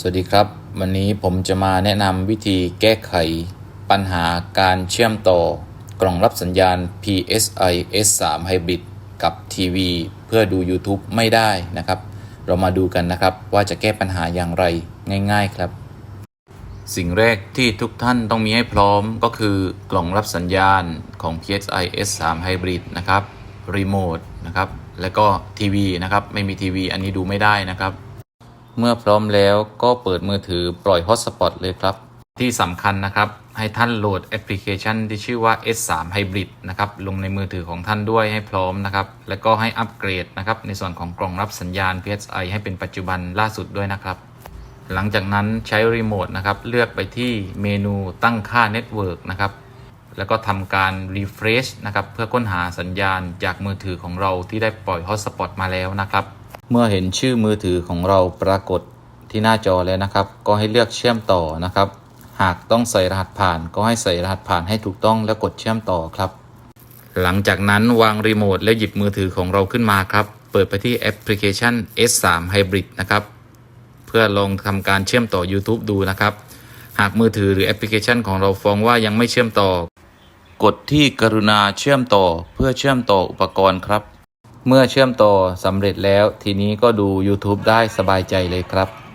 สวัสดีครับ วันนี้ผมจะมาแนะนำวิธีแก้ไข ปัญหาการเชื่อมต่อกล่องรับสัญญาณ PSI S3 Hybrid กับทีวีเพื่อดู YouTube ไม่ได้นะครับ เรามาดูกันนะครับว่าจะแก้ปัญหาอย่างไรง่าย ๆครับ สิ่งแรกที่ทุกท่านต้องมีให้พร้อมก็คือกล่องรับสัญญาณของ PSI S3 Hybrid นะครับรีโมทนะครับ แล้วก็ทีวีนะครับ ไม่มีทีวีอันนี้ดูไม่ได้นะครับ เมื่อพร้อมแล้วก็เปิดมือถือปล่อยฮอตสปอตเลยครับ ที่สำคัญนะครับให้ท่านโหลดแอปพลิเคชันที่ชื่อว่า S3 Hybrid นะครับลงในมือถือของท่านด้วยให้พร้อมนะครับ แล้วก็ให้อัปเกรดนะครับในส่วนของกล่องรับสัญญาณ PSI ให้เป็นปัจจุบันล่าสุดด้วยนะครับ หลังจากนั้นใช้รีโมทนะครับเลือกไปที่เมนูตั้งค่าเน็ตเวิร์กนะครับแล้วก็ทำการ refresh นะครับเพื่อค้นหาสัญญาณจากมือถือของเราที่ได้ปล่อยฮอตสปอตมาแล้วนะครับ เมื่อเห็นชื่อมือถือของเราปรากฏที่หน้าจอแล้วนะครับ ก็ให้เลือกเชื่อมต่อนะครับ หากต้องใส่รหัสผ่าน ก็ให้ใส่รหัสผ่านให้ถูกต้องแล้วกดเชื่อมต่อครับ หลังจากนั้นวางรีโมทแล้วหยิบมือถือของเราขึ้นมาครับ เปิดไปที่แอปพลิเคชัน S3 Hybrid นะครับ เพื่อลองทำการเชื่อมต่อ YouTube ดูนะครับ หากมือถือหรือแอปพลิเคชันของเราฟ้องว่ายังไม่เชื่อมต่อ กดที่กรุณาเชื่อมต่อเพื่อเชื่อมต่ออุปกรณ์ครับ เมื่อเชื่อมต่อสำเร็จแล้ว ทีนี้ก็ดู YouTube ได้สบายใจเลยครับ